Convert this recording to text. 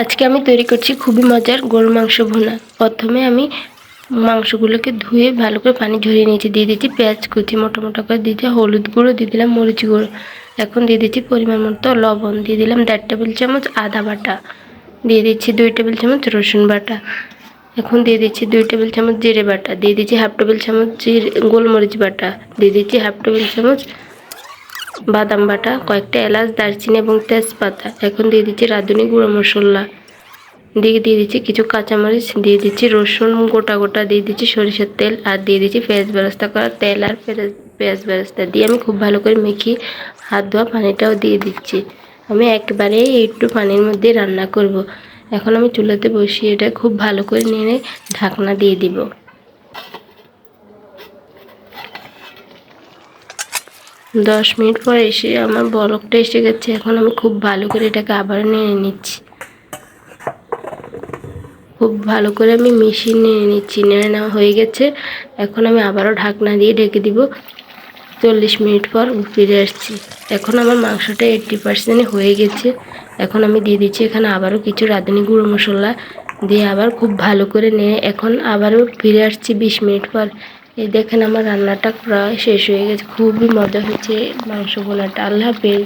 আজকে আমি তৈরি করছি খুবই মজার গরুর মাংস ভুনা। প্রথমে আমি মাংসগুলোকে ধুয়ে ভালো করে পানি ঝরিয়ে নিয়েছি। দিয়ে দিচ্ছি পেঁয়াজ কুচি, মোটা মোটা করে দিয়েছি, হলুদ গুঁড়ো, দিয়ে দিলাম মরিচ গুঁড়ো। এখন দিয়ে দিচ্ছি পরিমাণ মতো লবণ। দিয়ে দিলাম দেড় টেবিল চামচ আদা বাটা। দিয়ে দিচ্ছি দুই টেবিল চামচ রসুন বাটা। এখন দিয়ে দিচ্ছি দুই টেবিল চামচ জিরে বাটা। দিয়ে দিচ্ছি হাফ টেবিল চামচ জিরে গোলমরিচ বাটা। দিয়ে দিচ্ছি হাফ টেবিল চামচ বাদাম বাটা, কয়েকটা এলাচ, দারচিনি এবং তেজপাতা। এখন দিয়ে দিচ্ছি রাঁধুনি গুঁড়ো মশলা। দিয়ে দিয়ে দিচ্ছি কিছু কাঁচামরিচ, দিয়ে দিচ্ছি রসুন, গোটা গোটা। দিয়ে দিচ্ছি সরিষার তেল আর দিয়ে দিচ্ছি পেঁয়াজ বেরেস্তা করা তেল আর পেঁয়াজ বেরেস্তা দিয়ে আমি খুব ভালো করে মেখে হাত ধোয়া পানিটাও দিয়ে দিচ্ছি। আমি একবারে একটু পানির মধ্যে রান্না করব। এখন আমি চুলাতে বসিয়ে এটা খুব ভালো করে নিয়ে ঢাকনা দিয়ে দিব। দশ মিনিট পর এসে আমার বরফটা এসে গেছে। এখন আমি খুব ভালো করে এটাকে আবার নেড়ে নিচ্ছি। খুব ভালো করে আমি মিশিয়ে নিয়ে নিচ্ছি। নেড়ে নেওয়া হয়ে গেছে। এখন আমি আবারও ঢাকনা দিয়ে ঢেকে দিব। চল্লিশ মিনিট পর ফিরে আসছি। এখন আমার মাংসটা এইট্টি পার্সেন্ট হয়ে গেছে। এখন আমি দিয়ে দিচ্ছি এখানে আবারও কিছু রাঁধুনি গুঁড়ো মশলা দিয়ে আবার খুব ভালো করে নিয়ে এখন আবারও ফিরে আসছি বিশ মিনিট পর। এই দেখেন আমার রান্নাটা প্রায় শেষ হয়ে গেছে। খুবই মজা হয়েছে মাংস বোনাটা আল্লাহ হাফেজ।